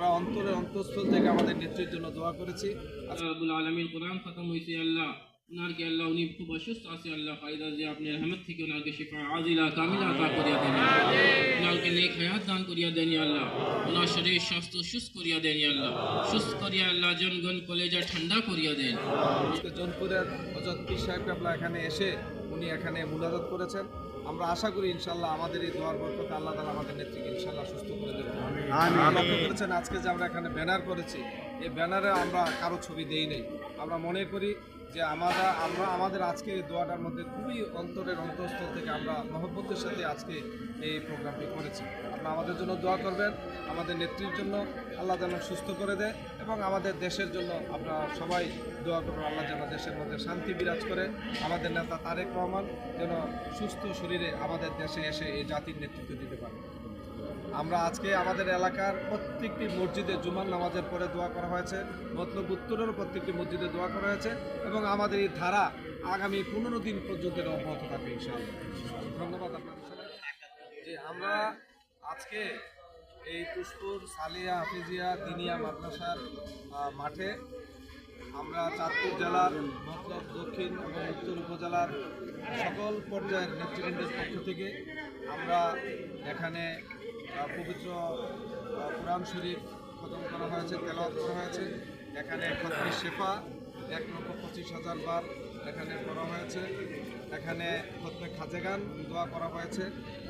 আমরা অন্তরে অন্তঃস্থল থেকে আমাদের নেত্রীর জন্য দোয়া করেছি। রব্বুল আলমীর কোরআন খতম হয়েছে আল্লাহ। ওনারকে আল্লাহ উনি খুব অসুস্থ আছে আল্লাহ ফায়দা যে আপনি রহমত থেকে ওনাকে শিফা আজিলা কামিলা আতা করিয়া দেন ওনাকে নেক হায়াত দান করিয়া দেন আল্লাহ। ওনার শরীর স্বাস্থ্য সুস্থ করিয়া দেন আল্লাহ। সুস্থ করিয়া আল্লাহ জনগণ কলেজা ঠান্ডা করিয়া দেন। জোনপুরের হজরত পীর সাহেব কাবলা এখানে এসে উনি এখানে মুলাদত করেছেন। আমরা আশা করি ইনশাল্লাহ আমাদের এই দোয়ার বরকতে আল্লাহ তালা আমাদের নেত্রীকে ইনশাল্লাহ সুস্থ করে দেবেন। আপনারা লক্ষ্য করেছেন আজকে যে আমরা এখানে ব্যানার করেছি এই ব্যানারে আমরা কারও ছবি দেই নাই। আমরা মনে করি যে আমরা আমরা, আমাদের আজকে দোয়াটার মধ্যে খুবই অন্তরের অন্তঃস্থল থেকে আমরা মহব্বতের সাথে আজকে এই প্রোগ্রামটি করেছি। আপনারা আমাদের জন্য দোয়া করবেন, আমাদের নেত্রীর জন্য আল্লাহ যেন সুস্থ করে দেয় এবং আমাদের দেশের জন্য আপনারা সবাই দোয়া করবেন, আল্লাহ যেন দেশের মধ্যে শান্তি বিরাজ করে। আমাদের নেতা তারেক রহমান যেন সুস্থ শরীরে আমাদের দেশে এসে এই জাতির নেতৃত্ব দিতে পারে। আমরা আজকে আমাদের এলাকার প্রত্যেকটি মসজিদে জুমার নামাজের পরে দোয়া করা হয়েছে, মতলব উত্তরেরও প্রত্যেকটি মসজিদে দোয়া করা হয়েছে এবং আমাদের এই ধারা আগামী পনেরো দিন পর্যন্ত অব্যাহত থাকবে, ইনশাআল্লাহ। ধন্যবাদ যে আমরা আজকে এই পুষ্পুর সালিয়া হাফিজিয়া দিনিয়া মাদ্রাসার মাঠে আমরা চাঁদপুর জেলার, মতলব দক্ষিণ এবং উত্তর উপজেলার সকল পর্যায়ের নেতৃবৃন্দের পক্ষ থেকে আমরা এখানে পবিত্র কোরআন শরীফ খতম করা হয়েছে, তেলাওয়াত করা হয়েছে। এখানে খতমি শেফা, এক লক্ষ পঁচিশ হাজার বার এখানে করা হয়েছে। এখানে খতমে খাজেগান দোয়া করা হয়েছে।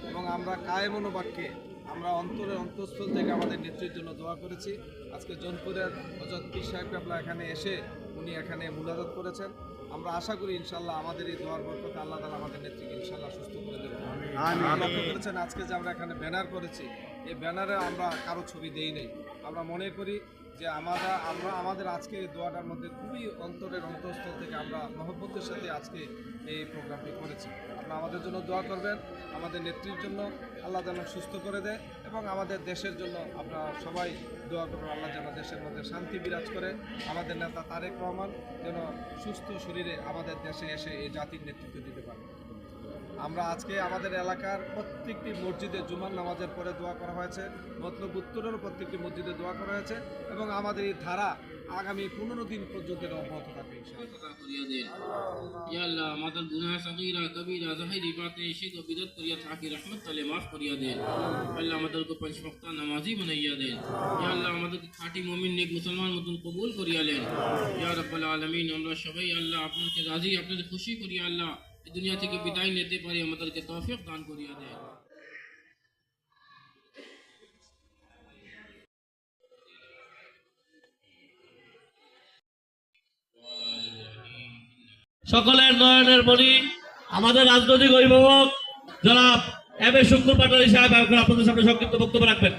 এবং আমরা কায়ে মনোবাক্যে আমরা অন্তরে অন্তঃস্থল থেকে আমাদের নেত্রীর জন্য দোয়া করেছি। আজকে জোনপুরের হজরত পীর সাহেব কাবলা এখানে এসে উনি এখানে মুলাদত করেছেন। আমরা আশা করি ইনশাল্লাহ আমাদের এই দোয়ার বরকতে আল্লাহ তালা আমাদের নেত্রীকে ইনশাল্লাহ সুস্থ করে দেবেন। লক্ষ্য করেছেন আজকে যে আমরা এখানে ব্যানার করেছি। এই ব্যানারে আমরা কারও ছবি দেই নাই। আমরা মনে করি যে আমরা আমরা, আমাদের আজকে দোয়াটার মধ্যে খুবই অন্তরের অন্তঃস্থল থেকে আমরা মহব্বতের সাথে আজকে এই প্রোগ্রামটি করেছি। আপনারা আমাদের জন্য দোয়া করবেন, আমাদের নেত্রীর জন্য আল্লাহ যেন সুস্থ করে দেয় এবং আমাদের দেশের জন্য আপনারা সবাই দোয়া করবেন, আল্লাহ যেন দেশের মধ্যে শান্তি বিরাজ করে। আমাদের নেতা তারেক রহমান যেন সুস্থ শরীরে আমাদের দেশে এসে এই জাতির নেতৃত্ব দিতে পারে। আমরা আজকে আমাদের এলাকার প্রত্যেকটি মসজিদে জুমার নামাজের পরে দোয়া করা হয়েছে, মতলব উত্তরেরও প্রত্যেকটি মসজিদে দোয়া করা হয়েছে এবং আমাদের এই ধারা আগামী পনেরো দিন পর্যন্ত অব্যাহত আল্লাহ, আমাদের করিয়া থাকি তালে মাফ করিয়া দেন। আল্লাহ দেন। ইয়া আল্লাহ মুসলমান মতন কবুল আমরা সবাই আল্লাহ আপনাকে রাজি আপনাকে খুশি করিয়া আল্লাহ। দুনিয়া থেকে বিদায় নিতে পারি, আমাদেরকে তৌফিক দান করিয়া দেন সকলের নয়নের মণি আমাদের রাজনৈতিক অভিভাবক জনাব এম এ শুক্র পাটারি সাহেব, আপনাদের সামনে সংক্ষিপ্ত বক্তব্য রাখবেন।